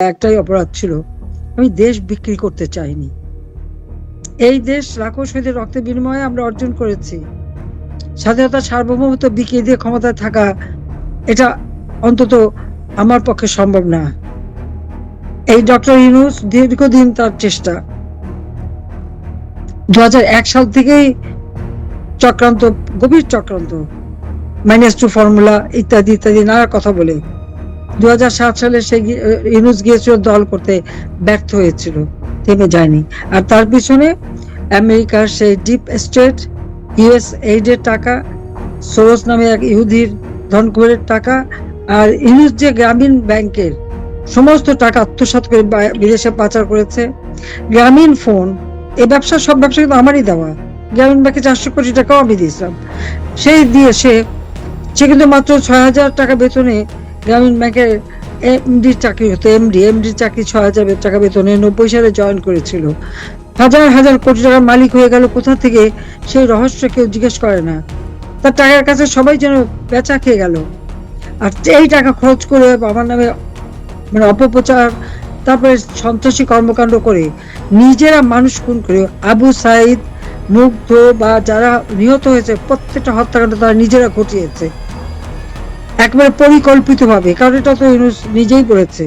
একটাই অপরাধ ছিল, আমি দেশ বিক্রি করতে চাইনি। এই দেশ লাখো শহীদের রক্তের বিনিময়ে আমরা অর্জন করেছি। স্বাধীনতা সার্বভৌমত্ব বিকিয়ে দিয়ে ক্ষমতায় থাকা, এটা অন্তত আমার পক্ষে সম্ভব না। এই ডক্টর ইউনুস দীর্ঘদিন তার চেষ্টা। দু হাজার এক সাল থেকেই চক্রান্ত, গভীর চক্রান্ত মাইনাস টু ফর্মুলা ইত্যাদি ইত্যাদি, নানা কথা বলে। দুই হাজার সাত সালে সে ইউনুস গিয়েছিল দল করতে, ব্যর্থ হয়েছিল, থেমে যায়নি। আর তার পিছনে আমেরিকার সেই ডিপ স্টেট ইউএস এইডের টাকা, সোরস নামে এক ইহুদির ধনকুবেরের টাকা, আর ইউনুস যে গ্রামীণ ব্যাংকের সমস্ত টাকা আত্মসাৎ করে বিদেশে পাচার করেছে, গ্রামীণ ফোন, এ ব্যবসা সব ব্যবসা কিন্তু আমারই দেওয়া। গ্রামীণ ব্যাংকে চারশো কোটি টাকাও আমি দিয়েছিলাম। সেই দিয়ে সে সে কিন্তু মাত্র ছয় হাজার টাকা বেতনে গ্রামীণ ব্যাংকের এমডি চাকরি হতো, এমডি এমডি চাকরি ছয় হাজার টাকা বেতনে নব্বই সালে জয়েন করেছিল। হাজার হাজার কোটি টাকার মালিক হয়ে গেল কোথা থেকে সেই রহস্য কেউ জিজ্ঞেস করে না। তার টাকার কাছে সবাই যেন বেচা খেয়ে গেল। আর এই টাকা খরচ করে আমার নামে মানে অপপ্রচার, তারপরে সন্ত্রাসী কর্মকাণ্ড করে নিজেরা মানুষ খুন করে আবু সাইদ, মুগ্ধ বা যারা নিহত হয়েছে, প্রত্যেকটা হত্যাকাণ্ড তারা নিজেরা ঘটিয়েছে। একবারে পরিকল্পিতভাবে কারণ এটা তো ইউনুস নিজেই করেছে।